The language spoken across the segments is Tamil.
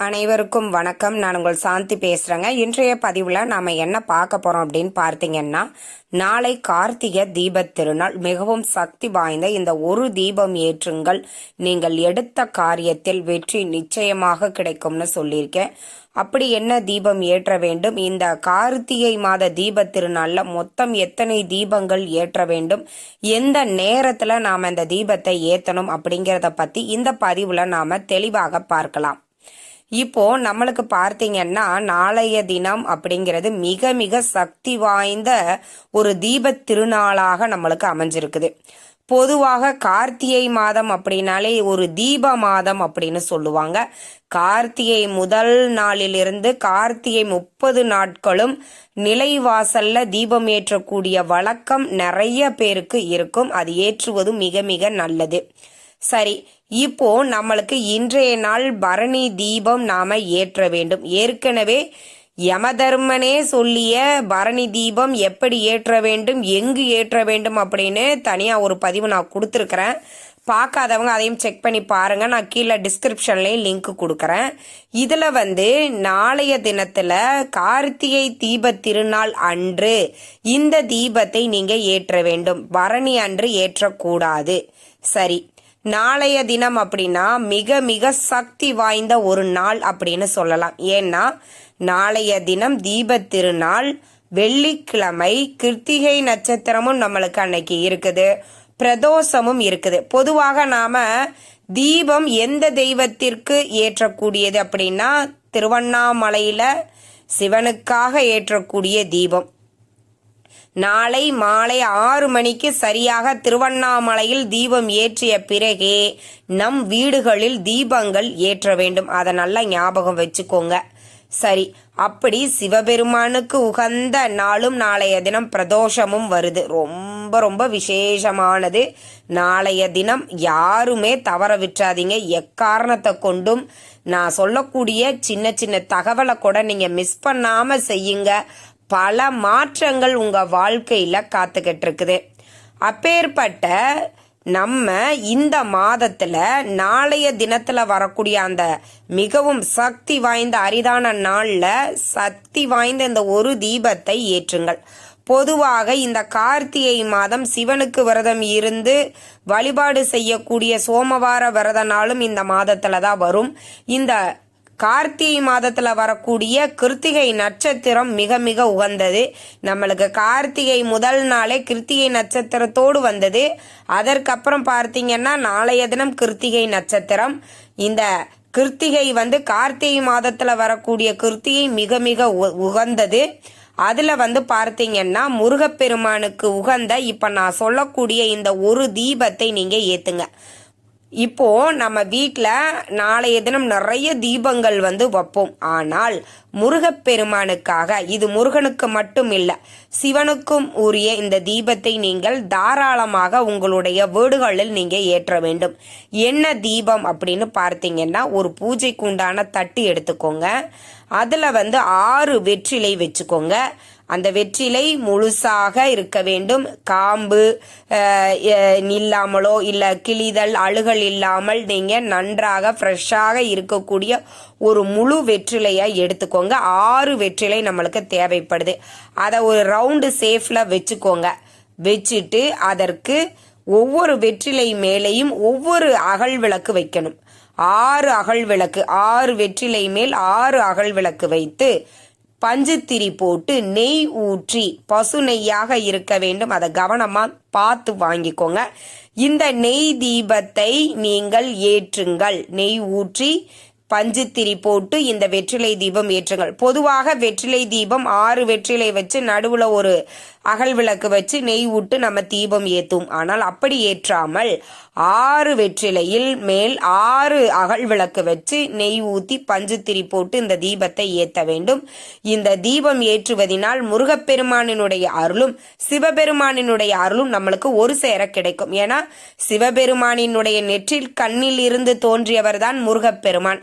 அனைவருக்கும் வணக்கம். நான் உங்கள் சாந்தி பேசுறேங்க. இன்றைய பதிவுல நாம என்ன பார்க்க போறோம் அப்படின்னு பார்த்தீங்கன்னா நாளை கார்த்திகை தீபத் திருநாள். மிகவும் சக்தி வாய்ந்த இந்த ஒரு தீபம் ஏற்றுங்கள். நீங்கள் எடுத்த காரியத்தில் வெற்றி நிச்சயமாக கிடைக்கும்னு சொல்லியிருக்கேன். அப்படி என்ன தீபம் ஏற்ற வேண்டும்? இந்த கார்த்திகை மாத தீப திருநாள்ல மொத்தம் எத்தனை தீபங்கள் ஏற்ற வேண்டும்? எந்த நேரத்துல நாம இந்த தீபத்தை ஏத்தணும் அப்படிங்கறத பத்தி இந்த பதிவுல நாம தெளிவாக பார்க்கலாம். இப்போ நம்மளுக்கு பார்த்தீங்கன்னா நாளைய தினம் அப்படிங்கிறது மிக மிக சக்தி வாய்ந்த ஒரு தீப திருநாளாக நம்மளுக்கு அமைஞ்சிருக்குது. பொதுவாக கார்த்திகை மாதம் அப்படின்னாலே ஒரு தீப மாதம் அப்படின்னு சொல்லுவாங்க. கார்த்திகை முதல் நாளிலிருந்து கார்த்திகை முப்பது நாட்களும் நிலைவாசல்ல தீபம் ஏற்றக்கூடிய வழக்கம் நிறைய பேருக்கு இருக்கும். அது ஏற்றுவது மிக மிக நல்லது. சரி இப்போ நம்மளுக்கு இன்றைய நாள் பரணி தீபம் நாம ஏற்ற வேண்டும். ஏற்கனவே யமதர்மனே சொல்லிய பரணி தீபம் எப்படி ஏற்ற வேண்டும் எங்கு ஏற்ற வேண்டும் அப்படின்னு தனியா ஒரு பதிவு நான் கொடுத்துருக்கிறேன். பார்க்காதவங்க அதையும் செக் பண்ணி பாருங்க. நான் கீழே டிஸ்கிரிப்ஷன்லேயும் லிங்க் கொடுக்குறேன். இதுல வந்து நாளைய தினத்துல கார்த்திகை தீப திருநாள் அன்று இந்த தீபத்தை நீங்க ஏற்ற வேண்டும். பரணி அன்று ஏற்றக்கூடாது. சரி நாளைய தினம் அப்படின்னா மிக மிக சக்தி வாய்ந்த ஒரு நாள் அப்படின்னு சொல்லலாம். ஏன்னா நாளைய தினம் தீப திருநாள் வெள்ளிக்கிழமை கிருத்திகை நட்சத்திரமும் நம்மளுக்கு அன்னைக்கு இருக்குது. பிரதோஷமும் இருக்குது. பொதுவாக நாம தீபம் எந்த தெய்வத்திற்கு ஏற்றக்கூடியது அப்படின்னா திருவண்ணாமலையில சிவனுக்காக ஏற்றக்கூடிய தீபம். நாளை மாலை ஆறு மணிக்கு சரியாக திருவண்ணாமலையில் தீபம் ஏற்றிய பிறகே நம் வீடுகளில் தீபங்கள் ஏற்ற வேண்டும். அதை நல்லா ஞாபகம் வச்சுக்கோங்க. சரி அப்படி சிவபெருமானுக்கு உகந்த நாளும் நாளைய தினம் பிரதோஷமும் வருது. ரொம்ப ரொம்ப விசேஷமானது. நாளைய தினம் யாருமே தவற விட்டுறாதீங்க. எக்காரணத்தை கொண்டும் நான் சொல்லக்கூடிய சின்ன சின்ன தகவலை கூட நீங்க மிஸ் பண்ணாம செய்யுங்க. பல மாற்றங்கள் உங்கள் வாழ்க்கையில் காத்துக்கிட்டு இருக்குது அப்பேற்பட்ட நம்ம இந்த மாதத்தில் நாளைய தினத்தில் வரக்கூடிய அந்த மிகவும் சக்தி வாய்ந்த அரிதான நாளில் சக்தி வாய்ந்த இந்த ஒரு தீபத்தை ஏற்றுங்கள். பொதுவாக இந்த கார்த்திகை மாதம் சிவனுக்கு விரதம் இருந்து வழிபாடு செய்யக்கூடிய சோமவார விரத நாளும் இந்த மாதத்தில் தான் வரும். இந்த கார்த்திகை மாதத்தில் வரக்கூடிய கிருத்திகை நட்சத்திரம் மிக மிக உகந்தது. நம்மளுக்கு கார்த்திகை முதல் நாளே கிருத்திகை நட்சத்திரத்தோடு வந்தது. அதற்கப்புறம் பார்த்தீங்கன்னா நாளைய தினம் கிருத்திகை நட்சத்திரம். இந்த கிருத்திகை வந்து கார்த்திகை மாதத்தில் வரக்கூடிய கிருத்திகை மிக மிக உகந்தது. அதில் வந்து பார்த்தீங்கன்னா முருகப்பெருமானுக்கு உகந்த இப்போ நான் சொல்லக்கூடிய இந்த ஒரு தீபத்தை நீங்கள் ஏற்றுங்க இப்போ நம்ம வீட்டில் நாளைய தினம் நிறைய தீபங்கள் வந்து வைப்போம். ஆனால் முருகப்பெருமானுக்காக இது முருகனுக்கு மட்டும் இல்லை சிவனுக்கும் உரிய இந்த தீபத்தை நீங்கள் தாராளமாக உங்களுடைய வீடுகளில் நீங்கள் ஏற்ற வேண்டும். என்ன தீபம் அப்படின்னு பார்த்தீங்கன்னா ஒரு பூஜைக்கு உண்டான தட்டு எடுத்துக்கோங்க. அதில் வந்து ஆறு வெற்றிலை வச்சுக்கோங்க. அந்த வெற்றிலை முழுசாக இருக்க வேண்டும். காம்பு இல்லாமலோ இல்லை கிளிதல் அழுகல் இல்லாமல் நீங்கள் நன்றாக ஃப்ரெஷ்ஷாக இருக்கக்கூடிய ஒரு முழு வெற்றிலையை எடுத்துக்கோங்க. ஆறு வெற்றிலை நம்மளுக்கு தேவைப்படுது. அதை ஒரு ரவுண்டு சேஃபில் வச்சுக்கோங்க. வச்சுட்டு அதற்கு ஒவ்வொரு வெற்றிலை மேலேயும் ஒவ்வொரு அகல் விளக்கு வைக்கணும். ஆறு அகல் விளக்கு ஆறு வெற்றிலை மேல் ஆறு அகல் விளக்கு வைத்து பஞ்சுத்திரி போட்டு நெய் ஊற்றி பசு நெய்யாக இருக்க வேண்டும். அதை கவனமா பார்த்து வாங்கிக்கோங்க. இந்த நெய் தீபத்தை நீங்கள் ஏற்றுங்கள். நெய் ஊற்றி பஞ்சுத்திரி போட்டு இந்த வெற்றிலை தீபம் ஏற்றுங்கள். பொதுவாக வெற்றிலை தீபம் ஆறு வெற்றிலை வச்சு நடுவுல ஒரு அகல் விளக்கு வச்சு நெய் விட்டு நம்ம தீபம் ஏத்தும். ஆனால் அப்படி ஏற்றாமல் ஆறு வெற்றிலையில் மேல் ஆறு அகல் விளக்கு வச்சு நெய் ஊத்தி பஞ்சுத்திரி போட்டு இந்த தீபத்தை ஏத்த வேண்டும். இந்த தீபம் ஏற்றுவதனால் முருகப்பெருமானினுடைய அருளும் சிவபெருமானினுடைய அருளும் நம்மளுக்கு ஒரு சேர கிடைக்கும். ஏன்னா சிவபெருமானினுடைய நெற்றில் கண்ணில் இருந்து தோன்றியவர் தான் முருகப்பெருமான்.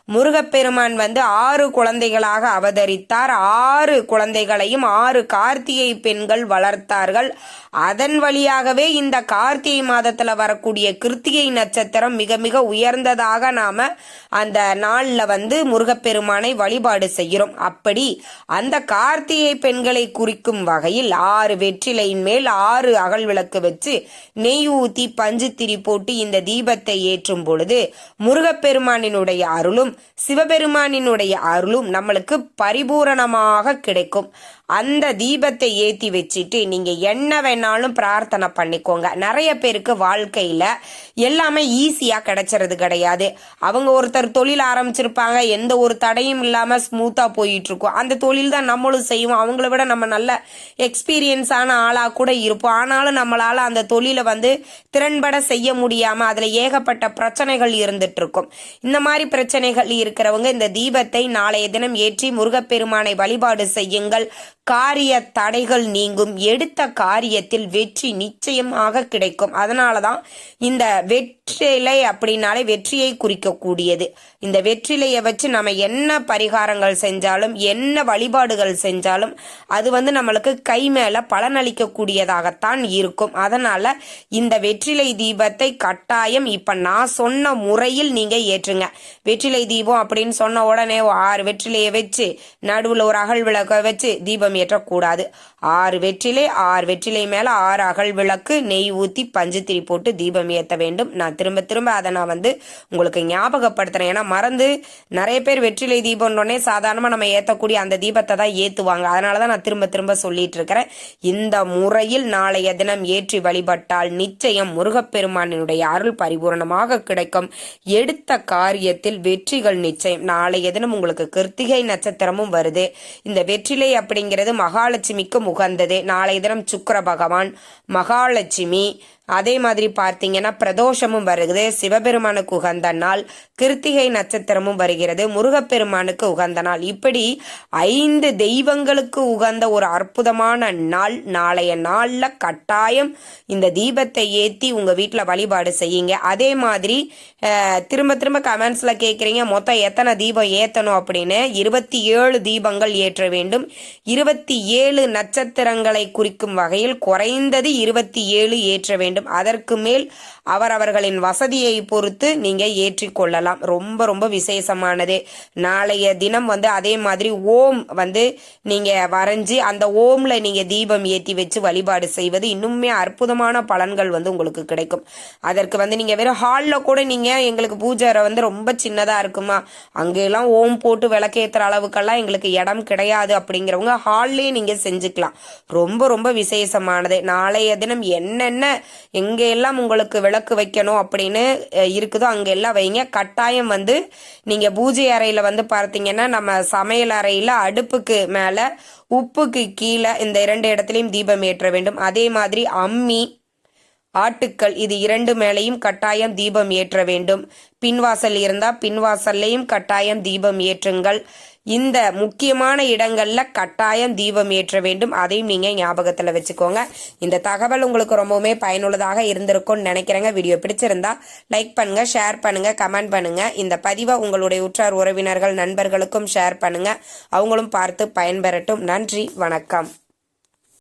முருகப்பெருமான் வந்து ஆறு குழந்தைகளாக அவதரித்தார். ஆறு குழந்தைகளையும் ஆறு கார்த்திகை பெண்கள் வளர்த்தார்கள். அதன் வழியாகவே இந்த கார்த்திகை மாதத்துல வரக்கூடிய கிருத்திகை நட்சத்திரம் மிக மிக உயர்ந்ததாக நாம அந்த நாள்ல வந்து முருகப்பெருமானை வழிபாடு செய்கிறோம். அப்படி அந்த கார்த்திகை பெண்களை குறிக்கும் வகையில் ஆறு வெற்றிலையின் மேல் ஆறு அகல் விளக்கு வச்சு நெய் ஊத்தி பஞ்சு திரி போட்டு இந்த தீபத்தை ஏற்றும் பொழுது முருகப்பெருமானினுடைய அருளும் சிவபெருமானினுடைய அருளும் நம்மளுக்கு பரிபூரணமாக கிடைக்கும். அந்த தீபத்தை ஏற்றி வச்சுட்டு நீங்கள் என்ன வேணாலும் பிரார்த்தனை பண்ணிக்கோங்க. நிறைய பேருக்கு வாழ்க்கையில் எல்லாமே ஈஸியாக கிடைச்சிறது கிடையாது. அவங்க ஒருத்தர் தொழில் ஆரம்பிச்சிருப்பாங்க எந்த ஒரு தடையும் இல்லாமல் ஸ்மூத்தாக போயிட்டுருக்கும். அந்த தொழில் தான் நம்மளும் செய்வோம். அவங்கள விட நம்ம நல்ல எக்ஸ்பீரியன்ஸான ஆளாக கூட இருப்போம். ஆனாலும் நம்மளால் அந்த தொழிலை வந்து திறன்பட செய்ய முடியாமல் அதில் ஏகப்பட்ட பிரச்சனைகள் இருந்துட்டு இருக்கும் இந்த மாதிரி பிரச்சனைகள் இருக்கிறவங்க இந்த தீபத்தை நாளைய தினம் ஏற்றி முருகப்பெருமானை வழிபாடு செய்யுங்கள். காரிய தடைகள் நீங்கும். எடுத்த காரியத்தில் வெற்றி நிச்சயமாக கிடைக்கும். அதனாலதான் இந்த வெற்றிலை அப்படின்னாலே வெற்றியை குறிக்கக்கூடியது. இந்த வெற்றிலையை வச்சு நம்ம என்ன பரிகாரங்கள் செஞ்சாலும் என்ன வழிபாடுகள் செஞ்சாலும் அது வந்து நம்மளுக்கு கை மேலே பலனளிக்கக்கூடியதாகத்தான் இருக்கும். அதனால இந்த வெற்றிலை தீபத்தை கட்டாயம் இப்போ நான் சொன்ன முறையில் நீங்கள் ஏற்றுங்க. வெற்றிலை தீபம் அப்படின்னு சொன்ன உடனே ஆறு வெற்றிலையை வச்சு நடுவில் ஒரு அகல் விளக்கை வச்சு தீபம் ஏற்றக்கூடாது. ஆறு வெற்றிலை ஆறு வெற்றிலை மேல ஆறு அகல் விளக்கு நெய் ஊத்தி பஞ்சுத்திரி போட்டு தீபம் ஏற்ற வேண்டும். நான் திரும்ப திரும்ப அதை நான் வந்து உங்களுக்கு ஞாபகப்படுத்துறேன். ஏன்னா மறந்து நிறைய பேர் வெற்றிலை தீபம்னே சாதாரணமாக நம்ம ஏற்றக்கூடிய அந்த தீபத்தை தான் ஏற்றுவாங்க அதனால தான் நான் திரும்ப திரும்ப சொல்லிட்டு இருக்கிறேன். இந்த முறையில் நாளைய தினம் ஏற்றி வழிபட்டால் நிச்சயம் முருகப்பெருமானினுடைய அருள் பரிபூரணமாக கிடைக்கும். எடுத்த காரியத்தில் வெற்றிகள் நிச்சயம். நாளைய தினம் உங்களுக்கு கிருத்திகை நட்சத்திரமும் வருது. இந்த வெற்றிலை அப்படிங்கிற மகாலட்சுமிக்கு உகந்தது நாளைய தினம் சுக்கர பகவான் மகாலட்சுமி அதே மாதிரி பார்த்தீங்கன்னா பிரதோஷமும் வருகிறது. சிவபெருமானுக்கு உகந்த நாள் கிருத்திகை நட்சத்திரமும் வருகிறது. முருகப்பெருமானுக்கு உகந்த நாள். இப்படி ஐந்து தெய்வங்களுக்கு உகந்த ஒரு அற்புதமான நாள் நாளைய நாளில் கட்டாயம் இந்த தீபத்தை ஏற்றி உங்கள் வீட்டில் வழிபாடு செய்யுங்க. அதே மாதிரி திரும்ப திரும்ப கமெண்ட்ஸில் கேட்குறீங்க மொத்தம் எத்தனை தீபம் ஏற்றணும் அப்படின்னு இருபத்தி ஏழு தீபங்கள் ஏற்ற வேண்டும். இருபத்தி ஏழு நட்சத்திரங்களை குறிக்கும் வகையில் குறைந்தது இருபத்தி ஏழு ஏற்ற வேண்டும். வேண்டும். அதற்கு மேல் அவர் அவர்களின் வசதியை பொறுத்து நீங்க ஏற்றிக்கொள்ளலாம் ரொம்ப ரொம்ப விசேஷமானது. நாளைய தினம் வந்து அதே மாதிரி ஓம் வந்து நீங்க வரைஞ்சி அந்த ஓம்ல நீங்க தீபம் ஏற்றி வச்சு வழிபாடு செய்வது இன்னுமே அற்புதமான பலன்கள் வந்து உங்களுக்கு கிடைக்கும். அதற்கு வந்து நீங்க வெறும் ஹாலில் கூட நீங்க எங்களுக்கு பூஜை வந்து ரொம்ப சின்னதா இருக்குமா? அங்கெல்லாம் ஓம் போட்டு விளக்கேற்றுற அளவுக்கெல்லாம் எங்களுக்கு இடம் கிடையாது அப்படிங்கிறவங்க ஹால்லேயே நீங்க செஞ்சுக்கலாம். ரொம்ப ரொம்ப விசேஷமானது. நாளைய தினம் என்னென்ன எங்கெல்லாம் உங்களுக்கு விளக்கு வைக்கணும் அப்படின்னு இருக்குதோ அங்கெல்லாம் வைங்க. கட்டாயம் வந்து நீங்கள் பூஜை அறையில் வந்து பார்த்தீங்கன்னா நம்ம சமையல் அறையில் அடுப்புக்கு மேலே உப்புக்கு கீழே இந்த இரண்டு இடத்துலையும் தீபம் ஏற்ற வேண்டும். அதே மாதிரி அம்மி ஆட்டுக்கள் இது இரண்டு மேலையும் கட்டாயம் தீபம் ஏற்ற வேண்டும். பின்வாசல் இருந்தால் பின்வாசல்லையும் கட்டாயம் தீபம் ஏற்றுங்கள். இந்த முக்கியமான இடங்கள்ல கட்டாயம் தீபம் ஏற்ற வேண்டும். அதையும் நீங்க ஞாபகத்துல வச்சுக்கோங்க. இந்த தகவல் உங்களுக்கு ரொம்பவுமே பயனுள்ளதாக இருந்திருக்கும்னு நினைக்கிறேங்க. வீடியோ பிடிச்சிருந்தா லைக் பண்ணுங்க ஷேர் பண்ணுங்க கமெண்ட் பண்ணுங்க. இந்த பதிவை உங்களுடைய உற்றார் உறவினர்கள் நண்பர்களுக்கும் ஷேர் பண்ணுங்க. அவங்களும் பார்த்து பயன்பெறட்டும். நன்றி வணக்கம்.